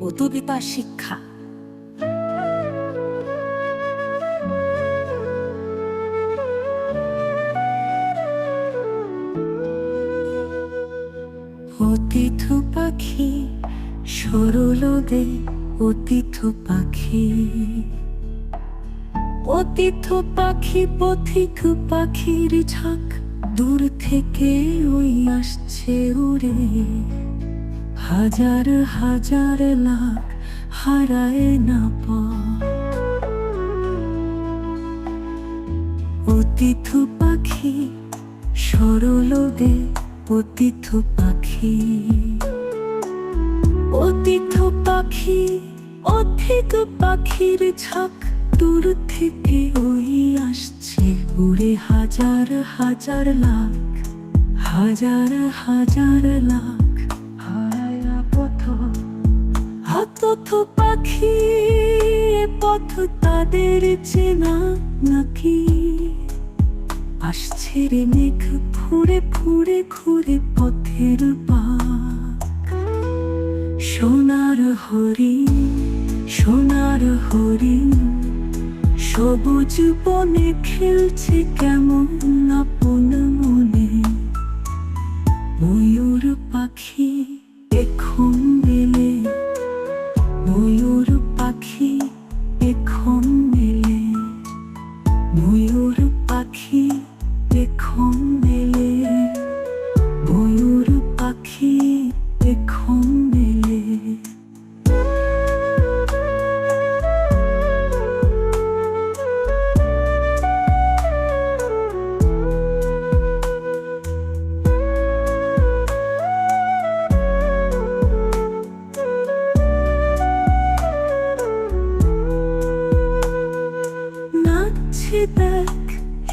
কবিতার শিক্ষা। অতিথ পাখি, সরল দে অতিথ পাখি। অতিথ পাখি, পথিক পাখির ঝাঁক দূর থেকে ওই আসছে উড়ে হাজার হাজার লাখ হারায় না অতিথ পাখি, সরল দে অতিথ পাখি। অতিথ পাখি, অধিক পাখির ঝাঁক দূর থেকে ওই আসছে। উড়ে হাজার হাজার লাখ, হাজার হাজার লাখ হাতথ পাখি পথ তাদের চেনা নাকি? আসছে রে মেঘ ফুরে ফুরে ঘুরে পথের পাক। সোনার হরিণ সোনার হরিণ সবুজ বনে খেলছে কেমন আপন মনে? ময়ূর পাখি এখন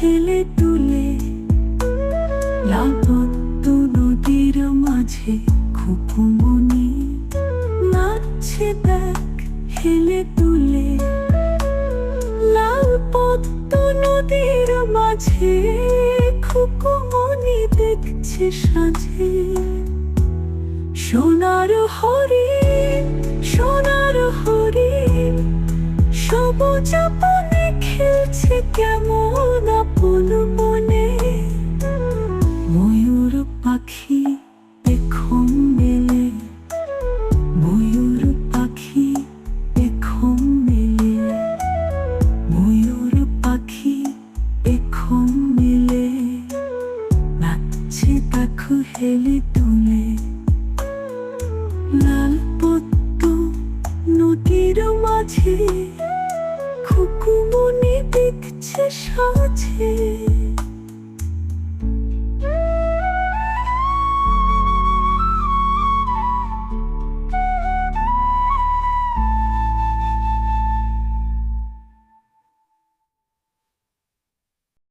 হেলে তুলে লাবত্য নদীর মাঝে খুকুমনি নাচছে দেখ হেলে তুলে লাল পদ্ম নদীর মাঝে খুকুমনি দেখছে সাজে। সোনার হরিণ সোনার হরিণ সবুজ বনে খেলছে কেমন ময়ূর পাখি এখন মেলে। ময়ূর পাখি এখন মেলে। নাচছে দেখো হেলে তুলে। লাল নদীর মাঝে খুকুমনি দেখছে সাজে।